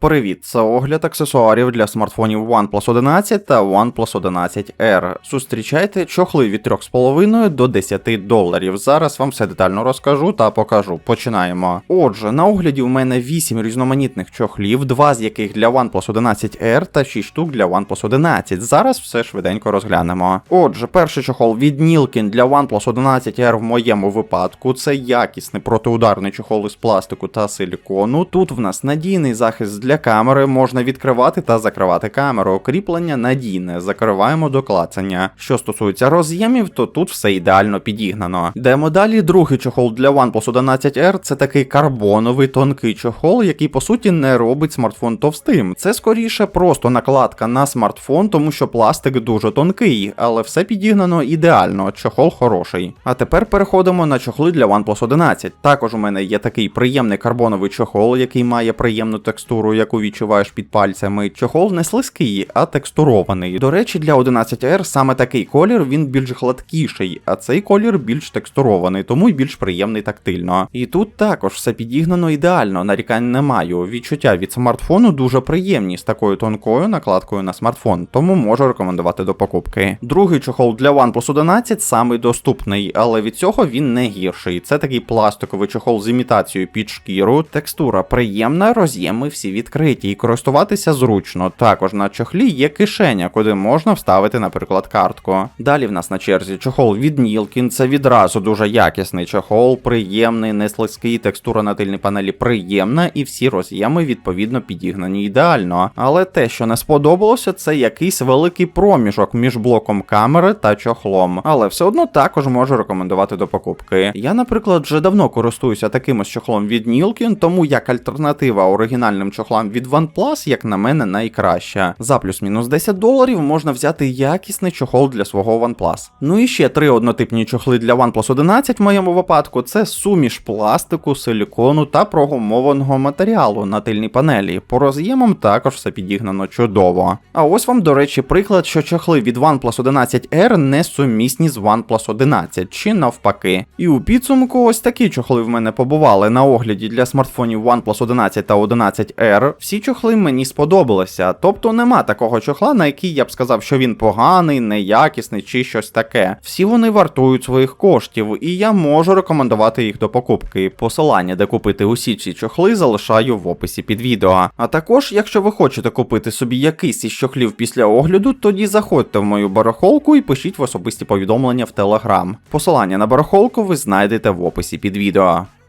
Привіт, це огляд аксесуарів для смартфонів OnePlus 11 та OnePlus 11 R. Зустрічайте чохли від 3,5 до 10 доларів. Зараз вам все детально розкажу та покажу. Починаємо. Отже, на огляді у мене 8 різноманітних чохлів, 2 з яких для OnePlus 11 R та 6 штук для OnePlus 11. Зараз все швиденько розглянемо. Отже, перший чохол від Nilkin для OnePlus 11 R в моєму випадку це якісний протиударний чохол із пластику та силікону. Тут в нас надійний захист для камери, можна відкривати та закривати камеру. Кріплення надійне, закриваємо до клацання. Що стосується роз'ємів, то тут все ідеально підігнано. Йдемо далі. Другий чохол для OnePlus 11R це такий карбоновий тонкий чохол, який по суті не робить смартфон товстим. Це скоріше просто накладка на смартфон, тому що пластик дуже тонкий, але все підігнано ідеально. Чохол хороший. А тепер переходимо на чохли для OnePlus 11. Також у мене є такий приємний карбоновий чохол, який має приємну текстуру, яку відчуваєш під пальцями. Чохол не слизький, а текстурований. До речі, для 11R саме такий колір він більш гладкіший, а цей колір більш текстурований, тому й більш приємний тактильно. І тут також все підігнано ідеально, нарікань не маю. Відчуття від смартфону дуже приємні з такою тонкою накладкою на смартфон, тому можу рекомендувати до покупки. Другий чохол для OnePlus 11 самий доступний, але від цього він не гірший. Це такий пластиковий чохол з імітацією під шкіру, текстура приємна, роз'єми всі відкриті і користуватися зручно. Також на чохлі є кишеня, куди можна вставити, наприклад, картку. Далі в нас на черзі чохол від Nilkin, це відразу дуже якісний чохол, приємний, не слизький, текстура на тильній панелі приємна, і всі роз'єми відповідно підігнані ідеально. Але те, що не сподобалося, це якийсь великий проміжок між блоком камери та чохлом. Але все одно також можу рекомендувати до покупки. Я, наприклад, вже давно користуюся таким ось чохлом від Nilkin, тому як альтернатива оригінальним чохлам від OnePlus, як на мене, найкраща. За плюс-мінус 10 доларів можна взяти якісний чохол для свого OnePlus. Ну і ще три однотипні чохли для OnePlus 11 в моєму випадку це суміш пластику, силікону та прогумованого матеріалу на тильній панелі. По роз'ємам також все підігнано чудово. А ось вам, до речі, приклад, що чохли від OnePlus 11R не сумісні з OnePlus 11 чи навпаки. І у підсумку ось такі чохли в мене побували на огляді для смартфонів OnePlus 11 та 11R. Всі чохли мені сподобалися, тобто нема такого чохла, на який я б сказав, що він поганий, неякісний чи щось таке. Всі вони вартують своїх коштів, і я можу рекомендувати їх до покупки. Посилання, де купити усі ці чохли, залишаю в описі під відео. А також, якщо ви хочете купити собі якийсь із чохлів після огляду, тоді заходьте в мою барахолку і пишіть в особисті повідомлення в Телеграм. Посилання на барахолку ви знайдете в описі під відео.